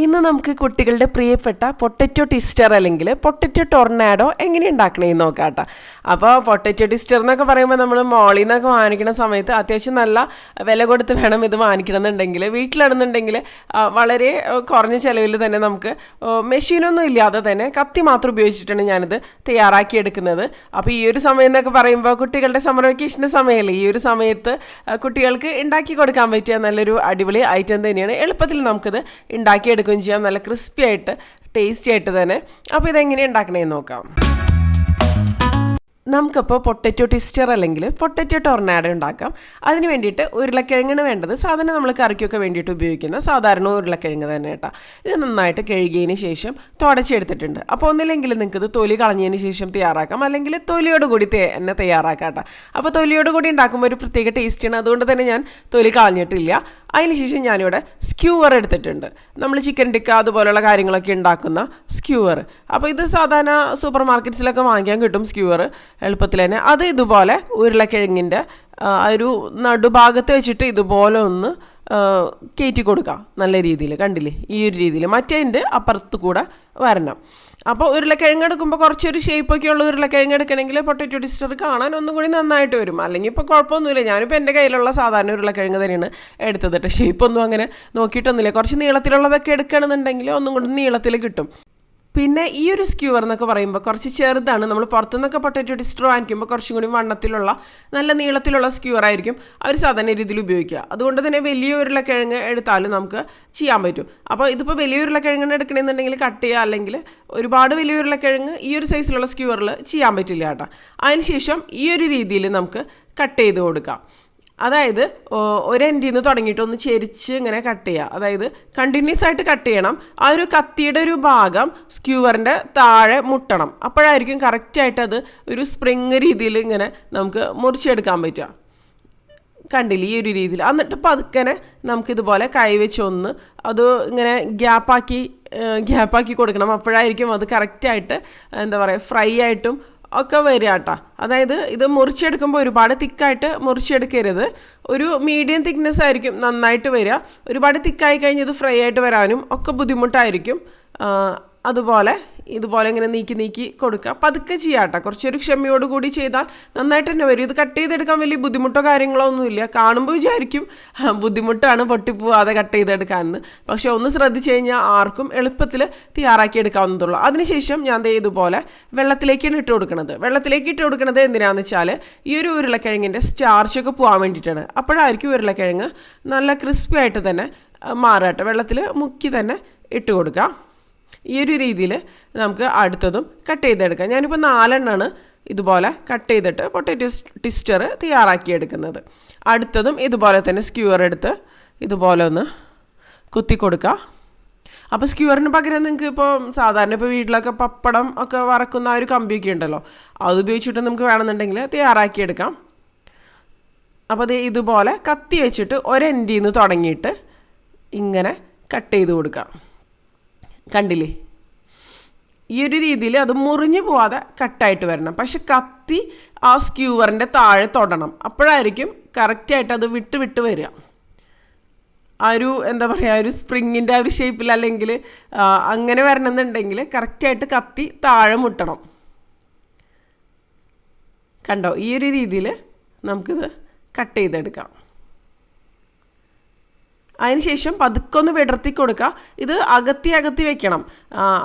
ഇന്ന് നമുക്ക് കുട്ടികളുടെ പ്രിയപ്പെട്ട പൊട്ടറ്റോ ടിസ്റ്റർ അല്ലെങ്കിൽ പൊട്ടറ്റോ ടൊർണാഡോ എങ്ങനെ ഉണ്ടാക്കണേന്ന് നോക്കാം കേട്ടോ. അപ്പോൾ പൊട്ടറ്റോ ടിസ്റ്റർ എന്നൊക്കെ പറയുമ്പോൾ നമ്മൾ മോളിൽ നിന്നൊക്കെ വാങ്ങിക്കുന്ന സമയത്ത് അത്യാവശ്യം നല്ല വില കൊടുത്ത് വേണം ഇത് വാങ്ങിക്കണമെന്നുണ്ടെങ്കിൽ. വീട്ടിലാണെന്നുണ്ടെങ്കിൽ വളരെ കുറഞ്ഞ ചിലവിൽ തന്നെ നമുക്ക് മെഷീനൊന്നും ഇല്ലാതെ തന്നെ കത്തി മാത്രം ഉപയോഗിച്ചിട്ടാണ് ഞാനിത് തയ്യാറാക്കി എടുക്കുന്നത്. അപ്പോൾ ഈ ഒരു സമയം എന്നൊക്കെ പറയുമ്പോൾ കുട്ടികളുടെ സമ്മർ വെക്കേഷന്റെ സമയമല്ലേ? ഈ ഒരു സമയത്ത് കുട്ടികൾക്ക് ഉണ്ടാക്കി കൊടുക്കാൻ പറ്റിയ നല്ലൊരു അടിപൊളി ഐറ്റം തന്നെയാണ്. എളുപ്പത്തിൽ നമുക്കിത് ഉണ്ടാക്കിയെടുക്കുകയും ചെയ്യാം. നല്ല ക്രിസ്പി ആയിട്ട് ടേസ്റ്റി ആയിട്ട് തന്നെ. അപ്പോൾ ഇതെങ്ങനെ ഉണ്ടാക്കണേന്ന് നോക്കാം. നമുക്കപ്പോൾ പൊട്ടറ്റോ ട്വിസ്റ്റർ അല്ലെങ്കിൽ പൊട്ടറ്റോ ടൊർണാഡോ ഉണ്ടാക്കാം. അതിന് വേണ്ടിയിട്ട് ഉരുളക്കിഴങ്ങ് വേണ്ടത്. സാധാരണ നമ്മൾ കറിക്കൊക്കെ വേണ്ടിയിട്ട് ഉപയോഗിക്കുന്ന സാധാരണ ഉരുളക്കിഴങ്ങ് തന്നെ കേട്ടോ. ഇത് നന്നായിട്ട് കഴുകിയതിന് ശേഷം തുടച്ചെടുത്തിട്ടുണ്ട് അപ്പോൾ ഒന്നില്ലെങ്കിൽ നിങ്ങൾക്ക് ഇത് തൊലി കളഞ്ഞതിന് ശേഷം തയ്യാറാക്കാം. അല്ലെങ്കിൽ തൊലിയോട് കൂടി തന്നെ തയ്യാറാക്കാം കേട്ടോ. അപ്പോൾ തൊലിയോട് കൂടി ഉണ്ടാക്കുമ്പോൾ ഒരു പ്രത്യേക ടേസ്റ്റാണ് അതുകൊണ്ട് തന്നെ ഞാൻ തൊലി കളഞ്ഞിട്ടില്ല. അതിനുശേഷം ഞാനിവിടെ സ്ക്യൂവർ എടുത്തിട്ടുണ്ട്. നമ്മൾ ചിക്കൻ ടിക്ക അതുപോലെയുള്ള കാര്യങ്ങളൊക്കെ ഉണ്ടാക്കുന്ന സ്ക്യൂവർ അപ്പോൾ ഇത് സാധാരണ സൂപ്പർ മാർക്കറ്റ്സിലൊക്കെ വാങ്ങിക്കാൻ കിട്ടും സ്ക്യൂവർ എളുപ്പത്തിൽ തന്നെ. അത് ഇതുപോലെ ഉരുളക്കിഴങ്ങിന്റെ ഒരു നടുഭാഗത്ത് വെച്ചിട്ട് ഇതുപോലെ ഒന്ന് കയറ്റി കൊടുക്കുക നല്ല രീതിയിൽ. കണ്ടില്ലേ? ഈ ഒരു രീതിയിൽ. മറ്റേതിന്റെ അപ്പുറത്ത് കൂടെ വരണം. അപ്പോൾ ഉരുളക്കിഴങ്ങ് എടുക്കുമ്പോൾ കുറച്ചൊരു ഷേപ്പൊക്കെ ഉള്ള ഉരുളക്കിഴങ്ങ് എടുക്കണമെങ്കിൽ പൊട്ടറ്റോ ടിസ്റ്റർ കാണാൻ ഒന്നും കൂടി നന്നായിട്ട് വരും. അല്ലെങ്കിൽ ഇപ്പോൾ കുഴപ്പമൊന്നുമില്ല. ഞാനിപ്പോൾ എന്റെ കയ്യിലുള്ള സാധാരണ ഉരുളക്കിഴങ്ങ് തന്നെയാണ് എടുത്തത് കേട്ടോ ഷേപ്പൊന്നും അങ്ങനെ നോക്കിയിട്ടൊന്നുമില്ല. കുറച്ച് നീളത്തിലുള്ളതൊക്കെ എടുക്കണമെന്നുണ്ടെങ്കിൽ ഒന്നും കൂടി നീളത്തിൽ കിട്ടും. പിന്നെ ഈ ഒരു സ്ക്യൂവർ എന്നൊക്കെ പറയുമ്പോൾ കുറച്ച് ചെറുതാണ്. നമ്മൾ പുറത്തുനിന്നൊക്കെ പൊട്ടറ്റോ ഡിസ്ട്രോ വാങ്ങിക്കുമ്പോൾ കുറച്ചും കൂടി വണ്ണത്തിലുള്ള നല്ല നീളത്തിലുള്ള സ്ക്യൂവർ ആയിരിക്കും അവർ സാധാരണ രീതിയിൽ ഉപയോഗിക്കുക. അതുകൊണ്ട് തന്നെ വലിയ ഉരുളക്കിഴങ്ങ് എടുത്താലും നമുക്ക് ചെയ്യാൻ പറ്റും. അപ്പോൾ ഇതിപ്പോൾ വലിയ ഉരുളക്കിഴങ്ങ് എടുക്കണമെന്നുണ്ടെങ്കിൽ കട്ട് ചെയ്യുക അല്ലെങ്കിൽ ഒരുപാട് വലിയ ഉരുളക്കിഴങ്ങ് ഈ ഒരു സൈസിലുള്ള സ്ക്യൂവറിൽ ചെയ്യാൻ പറ്റില്ല കേട്ടോ. അതിനുശേഷം ഈ ഒരു രീതിയിൽ നമുക്ക് കട്ട് ചെയ്ത് കൊടുക്കാം. അതായത് ഒരു നിന്ന് തുടങ്ങിയിട്ട് ഒന്ന് ചെരിച്ച് ഇങ്ങനെ കട്ട് ചെയ്യുക അതായത് കണ്ടിന്യൂസ് ആയിട്ട് കട്ട് ചെയ്യണം. ആ ഒരു കത്തിയുടെ ഒരു ഭാഗം സ്ക്യൂവറിന്റെ താഴെ മുട്ടണം. അപ്പോഴായിരിക്കും കറക്റ്റായിട്ട് അത് ഒരു സ്പ്രിങ് രീതിയിൽ ഇങ്ങനെ നമുക്ക് മുറിച്ചെടുക്കാൻ പറ്റുക. കണ്ടില്ല ഈ ഒരു രീതിയിൽ? എന്നിട്ട് പതുക്കനെ നമുക്കിതുപോലെ കൈവച്ച് ഒന്ന് അത് ഇങ്ങനെ ഗ്യാപ്പാക്കി ഗ്യാപ്പാക്കി കൊടുക്കണം. അപ്പോഴായിരിക്കും അത് കറക്റ്റായിട്ട് എന്താ പറയുക ഫ്രൈ ആയിട്ടും ഒക്കെ വരിക കേട്ടോ അതായത് ഇത് മുറിച്ചെടുക്കുമ്പോൾ ഒരുപാട് തിക്കായിട്ട് മുറിച്ചെടുക്കരുത്. ഒരു മീഡിയം തിക്നെസ് ആയിരിക്കും നന്നായിട്ട് വരിക. ഒരുപാട് തിക്കായി കഴിഞ്ഞ് ഇത് ഫ്രൈ ആയിട്ട് വരാനും ഒക്കെ ബുദ്ധിമുട്ടായിരിക്കും. അതുപോലെ ഇതുപോലെ ഇങ്ങനെ നീക്കി നീക്കി കൊടുക്കുക. പതുക്കെ ചെയ്യാം കേട്ടോ. കുറച്ചൊരു ക്ഷമയോട് കൂടി ചെയ്താൽ നന്നായിട്ട് തന്നെ വരും. ഇത് കട്ട് ചെയ്തെടുക്കാൻ വലിയ ബുദ്ധിമുട്ടോ കാര്യങ്ങളോ ഒന്നുമില്ല. കാണുമ്പോൾ വിചാരിക്കും "ആ, ബുദ്ധിമുട്ടാണ് പൊട്ടിപ്പോവാതെ കട്ട് ചെയ്തെടുക്കാൻ എന്ന് പക്ഷെ ഒന്ന് ശ്രദ്ധിച്ചു കഴിഞ്ഞാൽ ആർക്കും എളുപ്പത്തിൽ തയ്യാറാക്കി എടുക്കാവുന്നതുള്ളൂ. അതിനുശേഷം ഞാൻ ദേ ഇതുപോലെ വെള്ളത്തിലേക്കാണ് ഇട്ട് കൊടുക്കുന്നത് വെള്ളത്തിലേക്ക് ഇട്ട് കൊടുക്കുന്നത് എന്തിനാന്ന് വെച്ചാൽ ഈ ഒരു ഉരുളക്കിഴങ്ങിന്റെ സ്റ്റാർച്ചൊക്കെ പോകാൻ വേണ്ടിയിട്ടാണ്. അപ്പോഴായിരിക്കും ഉരുളക്കിഴങ്ങ് നല്ല ക്രിസ്പി ആയിട്ട് തന്നെ മാറട്ടെ വെള്ളത്തിൽ മുക്കി തന്നെ ഇട്ട് കൊടുക്കുക. ഈ ഒരു രീതിയിൽ നമുക്ക് അടുത്തതും കട്ട് ചെയ്തെടുക്കാം. ഞാനിപ്പോൾ നാലെണ്ണമാണ് ഇതുപോലെ കട്ട് ചെയ്തിട്ട് പൊട്ടറ്റോ ടിസ്റ്റർ തയ്യാറാക്കിയെടുക്കുന്നത്. അടുത്തതും ഇതുപോലെ തന്നെ സ്ക്യൂർ എടുത്ത് ഇതുപോലെ ഒന്ന് കുത്തി കൊടുക്കുക അപ്പോൾ സ്ക്യൂറിന് പകരം നിങ്ങൾക്ക് ഇപ്പോൾ സാധാരണ ഇപ്പോൾ വീട്ടിലൊക്കെ പപ്പടം ഒക്കെ വറക്കുന്ന ആ ഒരു കമ്പിയൊക്കെ ഉണ്ടല്ലോ അത് ഉപയോഗിച്ചിട്ട് നമുക്ക് വേണമെന്നുണ്ടെങ്കിൽ തയ്യാറാക്കിയെടുക്കാം. അപ്പോൾ അത് ഇതുപോലെ കത്തി വെച്ചിട്ട് ഒരെൻഡിൽ നിന്ന് തുടങ്ങിയിട്ട് ഇങ്ങനെ കട്ട് ചെയ്ത് കൊടുക്കാം. കണ്ടില്ലേ? ഈ ഒരു രീതിയിൽ അത് മുറിഞ്ഞു പോവാതെ കട്ടായിട്ട് വരണം. പക്ഷെ കത്തി ആ സ്ക്യൂവറിന്റെ താഴെ തൊടണം. അപ്പോഴായിരിക്കും കറക്റ്റായിട്ട് അത് വിട്ട് വിട്ട് വരിക. ആ ഒരു എന്താ പറയുക ഒരു സ്പ്രിങ്ങിന്റെ ആ ഒരു ഷേപ്പിൽ അല്ലെങ്കിൽ അങ്ങനെ വരണമെന്നുണ്ടെങ്കിൽ കറക്റ്റായിട്ട് കത്തി താഴെ മുട്ടണം. കണ്ടോ? ഈ ഒരു രീതിയിൽ നമുക്കിത് കട്ട് ചെയ്തെടുക്കാം. അതിനുശേഷം പതുക്കെ ഒന്ന് വിടർത്തി കൊടുക്കുക. ഇത് അകത്തി അകത്തി വെക്കണം.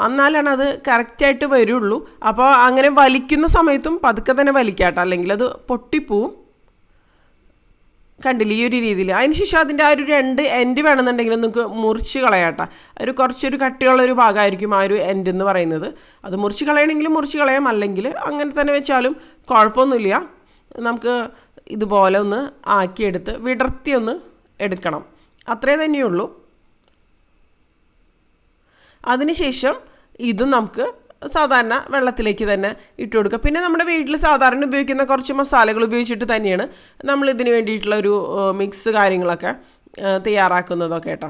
എന്നാലാണ് അത് കറക്റ്റായിട്ട് വരുള്ളൂ. അപ്പോൾ അങ്ങനെ വലിക്കുന്ന സമയത്തും പതുക്കെ തന്നെ വലിക്കാട്ടോ അല്ലെങ്കിൽ അത് പൊട്ടിപ്പോവും. കണ്ടില്ല ഈ ഒരു രീതിയിൽ. അതിനുശേഷം അതിന്റെ ആ ഒരു രണ്ട് എൻഡ് വേണമെന്നുണ്ടെങ്കിൽ നിങ്ങൾക്ക് മുറിച്ച് കളയാട്ട ഒരു കുറച്ചൊരു കട്ടിയുള്ള ഒരു ഭാഗമായിരിക്കും ആ ഒരു എൻഡ് എന്ന് പറയുന്നത്. അത് മുറിച്ച് കളയണമെങ്കിൽ മുറിച്ച് കളയാം. അല്ലെങ്കിൽ അങ്ങനെ തന്നെ വെച്ചാലും കുഴപ്പമൊന്നുമില്ല. നമുക്ക് ഇതുപോലെ ഒന്ന് ആക്കിയെടുത്ത് വിടർത്തി ഒന്ന് എടുക്കണം. അത്രേ തന്നെയുള്ളൂ. അതിനുശേഷം ഇതും നമുക്ക് സാധാരണ വെള്ളത്തിലേക്ക് തന്നെ ഇട്ട് കൊടുക്കുക. പിന്നെ നമ്മുടെ വീട്ടിൽ സാധാരണ ഉപയോഗിക്കുന്ന കുറച്ച് മസാലകൾ ഉപയോഗിച്ചിട്ട് തന്നെയാണ് നമ്മൾ ഇതിന് വേണ്ടിയിട്ടുള്ള ഒരു മിക്സ് കാര്യങ്ങളൊക്കെ തയ്യാറാക്കുന്നതൊക്കെ കേട്ടോ.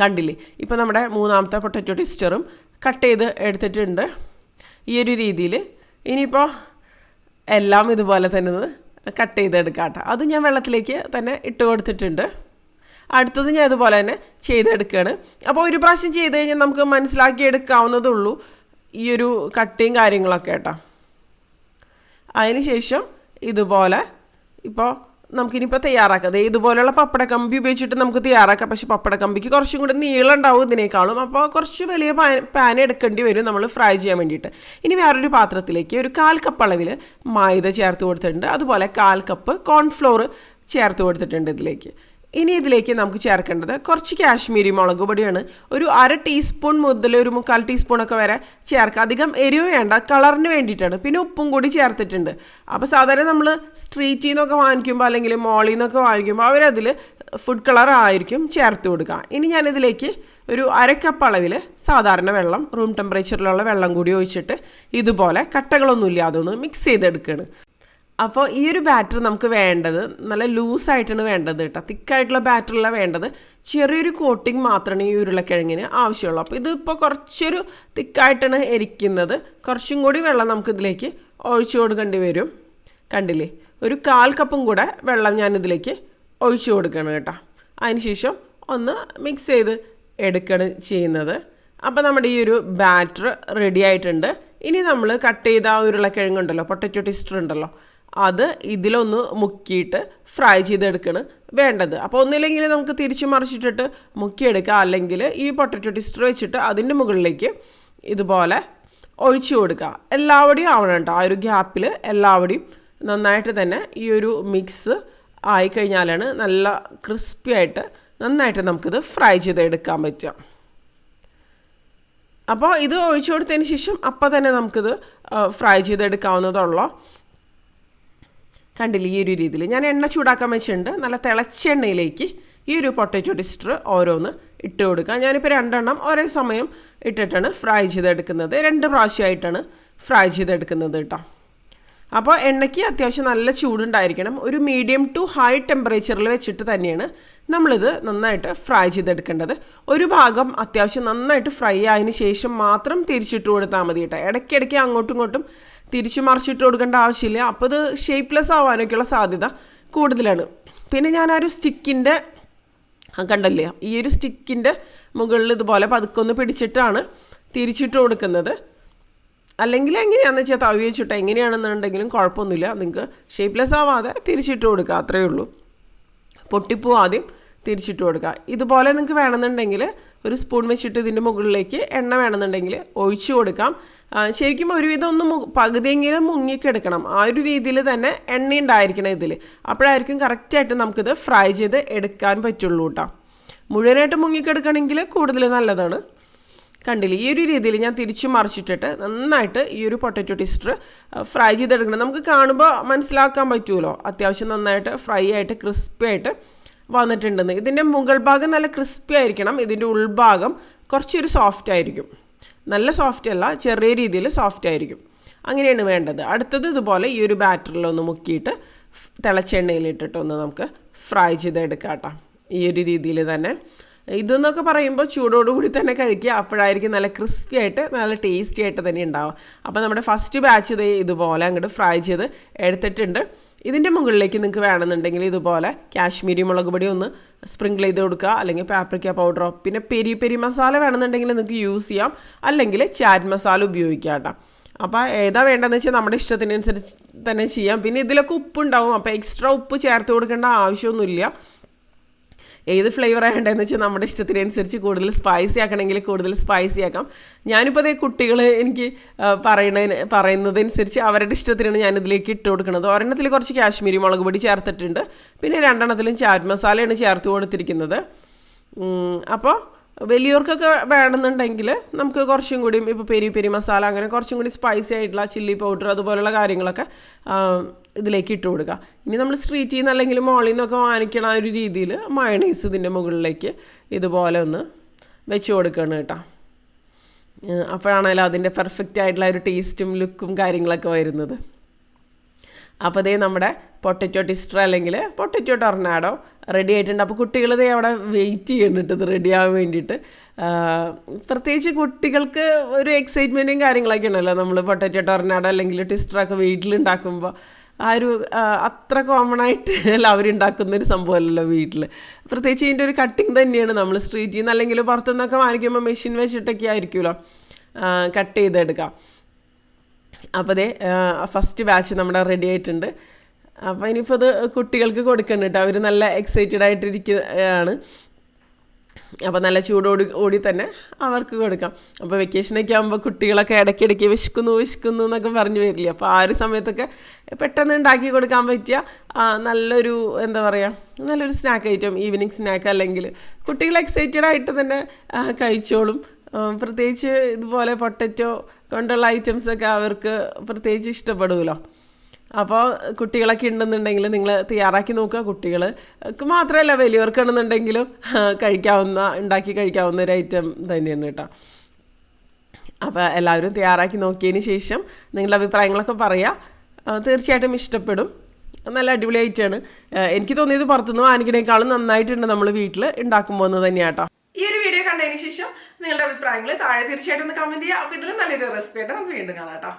കണ്ടില്ലേ? ഇപ്പോൾ നമ്മുടെ മൂന്നാമത്തെ പൊട്ടറ്റോ ടിസ്റ്ററും കട്ട് ചെയ്ത് എടുത്തിട്ടുണ്ട്. ഈ ഒരു രീതിയിൽ ഇനിയിപ്പോൾ എല്ലാം ഇതുപോലെ തന്നെ കട്ട് ചെയ്തെടുക്കാം കേട്ടോ. അത് ഞാൻ വെള്ളത്തിലേക്ക് തന്നെ ഇട്ട് കൊടുത്തിട്ടുണ്ട്. അടുത്തത് ഞാൻ ഇതുപോലെ തന്നെ ചെയ്തെടുക്കുകയാണ്. അപ്പോൾ ഒരു പ്രാവശ്യം ചെയ്ത് കഴിഞ്ഞാൽ നമുക്ക് മനസ്സിലാക്കി എടുക്കാവുന്നതേ ഉള്ളൂ ഈ ഒരു കട്ടിയും കാര്യങ്ങളൊക്കെ കേട്ടോ. അതിനുശേഷം ഇതുപോലെ ഇപ്പോൾ നമുക്കിനിപ്പോൾ തയ്യാറാക്കാം. ഇതുപോലെയുള്ള പപ്പട കമ്പി ഉപയോഗിച്ചിട്ട് നമുക്ക് തയ്യാറാക്കാം. പക്ഷേ പപ്പട കമ്പിക്ക് കുറച്ചും കൂടി നീളം ഉണ്ടാവും ഇതിനേക്കാളും. അപ്പോൾ കുറച്ച് വലിയ പാൻ പാൻ എടുക്കേണ്ടി വരും നമ്മൾ ഫ്രൈ ചെയ്യാൻ വേണ്ടിയിട്ട്. ഇനി വേറൊരു പാത്രത്തിലേക്ക് ഒരു കാൽ കപ്പ് അളവിൽ മൈദ ചേർത്ത് കൊടുത്തിട്ടുണ്ട്. അതുപോലെ കാൽ കപ്പ് കോൺഫ്ലോർ ചേർത്ത് കൊടുത്തിട്ടുണ്ട് ഇതിലേക്ക്. ഇനി ഇതിലേക്ക് നമുക്ക് ചേർക്കേണ്ടത് കുറച്ച് കാശ്മീരി മുളക് പൊടിയാണ്. ഒരു അര ടീസ്പൂൺ മുതൽ ഒരു മുക്കാൽ ടീസ്പൂണൊക്കെ വരെ ചേർക്കുക അധികം എരിവ് വേണ്ട കളറിന് വേണ്ടിയിട്ടാണ്. പിന്നെ ഉപ്പും കൂടി ചേർത്തിട്ടുണ്ട്. അപ്പോൾ സാധാരണ നമ്മൾ സ്ട്രീറ്റിൽ നിന്നൊക്കെ വാങ്ങിക്കുമ്പോൾ അല്ലെങ്കിൽ മോളിൽ നിന്നൊക്കെ വാങ്ങിക്കുമ്പോൾ അവരതിൽ ഫുഡ് കളർ ആയിരിക്കും ചേർത്ത് കൊടുക്കുക ഇനി ഞാനിതിലേക്ക് ഒരു അരക്കപ്പ് അളവിൽ സാധാരണ വെള്ളം റൂം ടെമ്പറേച്ചറിലുള്ള വെള്ളം കൂടി ഒഴിച്ചിട്ട് ഇതുപോലെ കട്ടകളൊന്നും ഇല്ലാതെ ഒന്ന് മിക്സ് ചെയ്തെടുക്കുകയാണ് അപ്പോൾ ഈ ഒരു ബാറ്റർ നമുക്ക് വേണ്ടത് നല്ല ലൂസായിട്ടാണ് വേണ്ടത് കേട്ടോ. തിക്കായിട്ടുള്ള ബാറ്ററല്ല വേണ്ടത്. ചെറിയൊരു കോട്ടിങ് മാത്രമാണ് ഈ ഉരുളക്കിഴങ്ങിന് ആവശ്യമുള്ളൂ. അപ്പോൾ ഇതിപ്പോൾ കുറച്ചൊരു തിക്കായിട്ടാണ് എരിക്കുന്നത്. കുറച്ചും കൂടി വെള്ളം നമുക്ക് ഇതിലേക്ക് ഒഴിച്ചു കൊടുക്കേണ്ടി വരും. കണ്ടില്ലേ? ഒരു കാൽ കപ്പും കൂടെ വെള്ളം ഞാനിതിലേക്ക് ഒഴിച്ചു കൊടുക്കണം കേട്ടോ. അതിനുശേഷം ഒന്ന് മിക്സ് ചെയ്ത് എടുക്കണം ചെയ്യുന്നത്. അപ്പോൾ നമ്മുടെ ഈ ഒരു ബാറ്റർ റെഡി ആയിട്ടുണ്ട്. ഇനി നമ്മൾ കട്ട് ചെയ്ത ആ ഉരുളക്കിഴങ്ങുണ്ടല്ലോ പൊട്ടറ്റോ ടിസ്റ്റർ ഉണ്ടല്ലോ അത് ഇതിലൊന്ന് മുക്കിയിട്ട് ഫ്രൈ ചെയ്തെടുക്കണം വേണ്ടത്. അപ്പോൾ ഒന്നില്ലെങ്കിൽ നമുക്ക് തിരിച്ചു മറിച്ചിട്ടിട്ട് മുക്കിയെടുക്കുക അല്ലെങ്കിൽ ഈ പൊട്ടറ്റോ ടിസ്റ്റർ വെച്ചിട്ട് അതിന്റെ മുകളിലേക്ക് ഇതുപോലെ ഒഴിച്ചു കൊടുക്കുക എല്ലാവടെയും ആവണം കേട്ടോ ആ ഒരു ഗ്യാപ്പിൽ എല്ലാവടെയും നന്നായിട്ട് തന്നെ ഈ ഒരു മിക്സ് ആയിക്കഴിഞ്ഞാലാണ് നല്ല ക്രിസ്പി ആയിട്ട് നന്നായിട്ട് നമുക്കിത് ഫ്രൈ ചെയ്തെടുക്കാൻ പറ്റുക. അപ്പോൾ ഇത് ഒഴിച്ചു കൊടുത്തതിന് ശേഷം അപ്പോൾ തന്നെ നമുക്കിത് ഫ്രൈ ചെയ്തെടുക്കാവുന്നതുള്ളൂ കണ്ടില്ല ഈ ഒരു രീതിയിൽ? ഞാൻ എണ്ണ ചൂടാക്കാൻ വെച്ചിട്ടുണ്ട്. നല്ല തിളച്ച എണ്ണയിലേക്ക് ഈ ഒരു പൊട്ടറ്റോ ടിസ്റ്റർ ഓരോന്ന് ഇട്ട് കൊടുക്കുക ഞാനിപ്പോൾ രണ്ടെണ്ണം ഒരേ സമയം ഇട്ടിട്ടാണ് ഫ്രൈ ചെയ്തെടുക്കുന്നത്. രണ്ട് പ്രാവശ്യമായിട്ടാണ് ഫ്രൈ ചെയ്തെടുക്കുന്നത് കേട്ടോ. അപ്പോൾ എണ്ണയ്ക്ക് അത്യാവശ്യം നല്ല ചൂടുണ്ടായിരിക്കണം. ഒരു മീഡിയം ടു ഹൈ ടെമ്പറേച്ചറിൽ വെച്ചിട്ട് തന്നെയാണ് നമ്മളിത് നന്നായിട്ട് ഫ്രൈ ചെയ്തെടുക്കേണ്ടത്. ഒരു ഭാഗം അത്യാവശ്യം നന്നായിട്ട് ഫ്രൈ ആയതിന് ശേഷം മാത്രം തിരിച്ചിട്ട് കൊടുത്താൽ മതി കേട്ടോ. ഇടയ്ക്കിടയ്ക്ക് അങ്ങോട്ടും ഇങ്ങോട്ടും തിരിച്ചു മറിച്ചിട്ട് കൊടുക്കേണ്ട ആവശ്യമില്ല. അപ്പോൾ ഇത് ഷേപ്പ്ലെസ് ആവാനൊക്കെയുള്ള സാധ്യത കൂടുതലാണ്. പിന്നെ ഞാൻ ആ ഒരു സ്റ്റിക്കിന്റെ കണ്ടല്ലേ ഈ ഒരു സ്റ്റിക്കിന്റെ മുകളിൽ ഇതുപോലെ പതുക്കൊന്ന് പിടിച്ചിട്ടാണ് തിരിച്ചിട്ട് കൊടുക്കുന്നത്. അല്ലെങ്കിൽ എങ്ങനെയാണെന്ന് വെച്ചാൽ തവി വെച്ചിട്ട് എങ്ങനെയാണെന്നുണ്ടെങ്കിലും കുഴപ്പമൊന്നുമില്ല. നിങ്ങൾക്ക് ഷേപ്പ്ലെസ് ആവാതെ തിരിച്ചിട്ട് കൊടുക്കുക അത്രയേ ഉള്ളൂ. പൊട്ടിപ്പൂ ആദ്യം തിരിച്ചിട്ട് കൊടുക്കുക. ഇതുപോലെ നിങ്ങൾക്ക് വേണമെന്നുണ്ടെങ്കിൽ ഒരു സ്പൂൺ വെച്ചിട്ട് ഇതിന്റെ മുകളിലേക്ക് എണ്ണ വേണമെന്നുണ്ടെങ്കിൽ ഒഴിച്ചു കൊടുക്കാം. ശരിക്കും ഒരുവിധം ഒന്ന് മു പകുതിയെങ്കിലും മുങ്ങിക്കെടുക്കണം ആ ഒരു രീതിയിൽ തന്നെ എണ്ണ ഉണ്ടായിരിക്കണം ഇതിൽ അപ്പോഴായിരിക്കും കറക്റ്റായിട്ട് നമുക്കിത് ഫ്രൈ ചെയ്ത് എടുക്കാൻ പറ്റുള്ളൂ കേട്ടോ മുഴുവനായിട്ട് മുങ്ങിക്കെടുക്കണമെങ്കിൽ കൂടുതൽ നല്ലതാണ്. കണ്ടില്ല? ഈ ഒരു രീതിയിൽ ഞാൻ തിരിച്ചു മറിച്ചിട്ടിട്ട് നന്നായിട്ട് ഈ ഒരു പൊട്ടറ്റോ ടിസ്റ്റർ ഫ്രൈ ചെയ്തെടുക്കണം. നമുക്ക് കാണുമ്പോൾ മനസ്സിലാക്കാൻ പറ്റുമല്ലോ അത്യാവശ്യം നന്നായിട്ട് ഫ്രൈ ആയിട്ട് ക്രിസ്പി ആയിട്ട്. വന്നിട്ടുണ്ടെന്ന്. ഇതിന്റെ മുകൾ ഭാഗം നല്ല ക്രിസ്പി ആയിരിക്കണം. ഇതിന്റെ ഉൾഭാഗം കുറച്ചൊരു സോഫ്റ്റ് ആയിരിക്കും. നല്ല സോഫ്റ്റ് അല്ല ചെറിയ രീതിയിൽ സോഫ്റ്റ് ആയിരിക്കും. അങ്ങനെയാണ് വേണ്ടത്. അടുത്തത് ഇതുപോലെ ഈ ഒരു ബാറ്ററിലൊന്ന് മുക്കിയിട്ട് തിളച്ചെണ്ണയിലിട്ടിട്ടൊന്ന് നമുക്ക് ഫ്രൈ ചെയ്തെടുക്കാം കേട്ടോ. ഈ ഒരു രീതിയിൽ തന്നെ. ഇതെന്നൊക്കെ പറയുമ്പോൾ ചൂടോടുകൂടി തന്നെ കഴിക്കുക. അപ്പോഴായിരിക്കും നല്ല ക്രിസ്പി ആയിട്ട് നല്ല ടേസ്റ്റി ആയിട്ട് തന്നെ ഉണ്ടാവും അപ്പോൾ നമ്മുടെ ഫസ്റ്റ് ബാച്ച് ഇത് ഇതുപോലെ അങ്ങോട്ട് ഫ്രൈ ചെയ്ത് എടുത്തിട്ടുണ്ട്. ഇതിന്റെ മുകളിലേക്ക് നിങ്ങൾക്ക് വേണമെന്നുണ്ടെങ്കിൽ ഇതുപോലെ കാശ്മീരി മുളക് പൊടി ഒന്ന് സ്പ്രിങ്കിൾ ചെയ്ത് കൊടുക്കുക. അല്ലെങ്കിൽ പാപ്രിക്ക പൗഡറോ പിന്നെ പെരി പെരി മസാല വേണമെന്നുണ്ടെങ്കിൽ നിങ്ങൾക്ക് യൂസ് ചെയ്യാം. അല്ലെങ്കിൽ ചാറ്റ് മസാല ഉപയോഗിക്കാം കേട്ടോ. അപ്പോൾ ഏതാ വേണ്ടതെന്ന് വെച്ചാൽ നമ്മുടെ ഇഷ്ടത്തിനനുസരിച്ച് തന്നെ ചെയ്യാം. പിന്നെ ഇതിലൊക്കെ ഉപ്പുണ്ടാവും. അപ്പോൾ എക്സ്ട്രാ ഉപ്പ് ചേർത്ത് കൊടുക്കേണ്ട ആവശ്യമൊന്നുമില്ല. ഏത് ഫ്ലേവർ വേണ്ടതെന്ന് വെച്ചാൽ നമ്മുടെ ഇഷ്ടത്തിനനുസരിച്ച് കൂടുതൽ സ്പൈസി ആക്കണമെങ്കിൽ കൂടുതൽ സ്പൈസി ആക്കാം. ഞാനിപ്പോൾ അതേ കുട്ടികൾ എനിക്ക് പറയുന്നതിന് പറയുന്നതനുസരിച്ച് അവരുടെ ഇഷ്ടത്തിനാണ് ഞാനിതിലേക്ക് ഇട്ട് കൊടുക്കുന്നത് ഒരെണ്ണത്തിൽ കുറച്ച് കാശ്മീരി മുളക് പൊടി ചേർത്തിട്ടുണ്ട്. പിന്നെ രണ്ടെണ്ണത്തിലും ചാറ്റ് മസാലയാണ് ചേർത്ത് കൊടുത്തിരിക്കുന്നത്. അപ്പോൾ വലിയവർക്കൊക്കെ വേണമെന്നുണ്ടെങ്കിൽ നമുക്ക് കുറച്ചും കൂടിയും ഇപ്പോൾ പെരി പെരി മസാല അങ്ങനെ കുറച്ചും കൂടി സ്പൈസി ആയിട്ടുള്ള ചില്ലി പൗഡർ അതുപോലുള്ള കാര്യങ്ങളൊക്കെ ഇതിലേക്ക് ഇട്ട് കൊടുക്കുക. ഇനി നമ്മൾ സ്ട്രീറ്റിൽ നിന്ന് അല്ലെങ്കിൽ മോളിൽ നിന്നൊക്കെ വാങ്ങിക്കണ ആ ഒരു രീതിയിൽ മയണൈസ് ഇതിന്റെ മുകളിലേക്ക് ഇതുപോലെ ഒന്ന് വെച്ച് കൊടുക്കണം കേട്ടോ. അപ്പോഴാണല്ലോ അതിന്റെ പെർഫെക്റ്റ് ആയിട്ടുള്ള ഒരു ടേസ്റ്റും ലുക്കും കാര്യങ്ങളൊക്കെ വരുന്നത്. അപ്പോൾ ഇതേ നമ്മുടെ പൊട്ടറ്റോ ടിസ്റ്റർ അല്ലെങ്കിൽ പൊട്ടറ്റോ ടൊർണാഡോ റെഡി ആയിട്ടുണ്ട്. അപ്പോൾ കുട്ടികൾ ഇതേ അവിടെ വെയിറ്റ് ചെയ്യുന്നുണ്ട് ഇത് റെഡി ആവാൻ വേണ്ടിയിട്ട്. പ്രത്യേകിച്ച് കുട്ടികൾക്ക് ഒരു എക്സൈറ്റ്മെന്റും കാര്യങ്ങളൊക്കെ ഉണ്ടല്ലോ. നമ്മൾ പൊട്ടറ്റോ ടൊർണാഡോ അല്ലെങ്കിൽ ടിസ്റ്ററൊക്കെ വീട്ടിലുണ്ടാക്കുമ്പോൾ ആ ഒരു അത്ര കോമൺ ആയിട്ട് എല്ലാവരും ഉണ്ടാക്കുന്ന ഒരു സംഭവമല്ലല്ലോ വീട്ടിൽ പ്രത്യേകിച്ച് ഇതിന്റെ ഒരു കട്ടിങ് തന്നെയാണ് നമ്മൾ സ്ട്രീറ്റിൽ നിന്ന് അല്ലെങ്കിൽ പുറത്തുനിന്നൊക്കെ വാങ്ങിക്കുമ്പോൾ മെഷീൻ വെച്ചിട്ടൊക്കെ ആയിരിക്കുമല്ലോ കട്ട് ചെയ്തെടുക്കാം. അപ്പോൾ അതെ ഫസ്റ്റ് ബാച്ച് നമ്മുടെ റെഡി ആയിട്ടുണ്ട്. അപ്പോൾ ഇനിയിപ്പോൾ അത് കുട്ടികൾക്ക് കൊടുക്കണ്ട കേട്ടോ അവർ നല്ല എക്സൈറ്റഡ് ആയിട്ടിരിക്കുകയാണ് അപ്പോൾ നല്ല ചൂടോടി ഓടി തന്നെ അവർക്ക് കൊടുക്കാം. അപ്പോൾ വെക്കേഷനൊക്കെ ആകുമ്പോൾ കുട്ടികളൊക്കെ ഇടയ്ക്കിടയ്ക്ക് വിശക്കുന്നു വിശക്കുന്നു എന്നൊക്കെ പറഞ്ഞു വരില്ലേ? അപ്പോൾ ആ ഒരു സമയത്തൊക്കെ പെട്ടെന്ന് ഉണ്ടാക്കി കൊടുക്കാൻ പറ്റിയ നല്ലൊരു എന്താ പറയുക നല്ലൊരു സ്നാക്ക് ഐറ്റം ഈവനിങ് സ്നാക്ക് അല്ലെങ്കിൽ കുട്ടികൾ എക്സൈറ്റഡ് ആയിട്ട് തന്നെ കഴിച്ചോളും. പ്രത്യേകിച്ച് ഇതുപോലെ പൊട്ടറ്റോ കൊണ്ടുള്ള ഐറ്റംസൊക്കെ അവർക്ക് പ്രത്യേകിച്ച് ഇഷ്ടപ്പെടുമല്ലോ അപ്പോൾ കുട്ടികളൊക്കെ ഉണ്ടെന്നുണ്ടെങ്കിൽ നിങ്ങൾ തയ്യാറാക്കി നോക്കുക. കുട്ടികൾക്ക് മാത്രമല്ല വലിയവർക്കാണെന്നുണ്ടെങ്കിലും കഴിക്കാവുന്ന ഉണ്ടാക്കി കഴിക്കാവുന്ന ഒരു ഐറ്റം തന്നെയാണ് കേട്ടോ. അപ്പോൾ എല്ലാവരും തയ്യാറാക്കി നോക്കിയതിന് ശേഷം നിങ്ങളുടെ അഭിപ്രായങ്ങളൊക്കെ പറയാം. ആ, തീർച്ചയായിട്ടും ഇഷ്ടപ്പെടും. നല്ല അടിപൊളി ഐറ്റമാണ് എനിക്ക് തോന്നിയത് പുറത്തുനിന്ന് വാങ്ങിക്കണേക്കാളും നന്നായിട്ടുണ്ട് നമ്മൾ വീട്ടിൽ ഉണ്ടാക്കുമ്പോൾ എന്ന് തന്നെയാട്ടോ ഈ ഒരു വീഡിയോ കണ്ടതിന് ശേഷം നിങ്ങളുടെ അഭിപ്രായങ്ങൾ താഴെ തീർച്ചയായിട്ടും ഒന്ന് കമന്റ് ചെയ്യുക. അപ്പോൾ ഇതിൽ നല്ലൊരു റെസിപ്പി ആയിട്ട് നമുക്ക് വീണ്ടും കാണാം കേട്ടോ.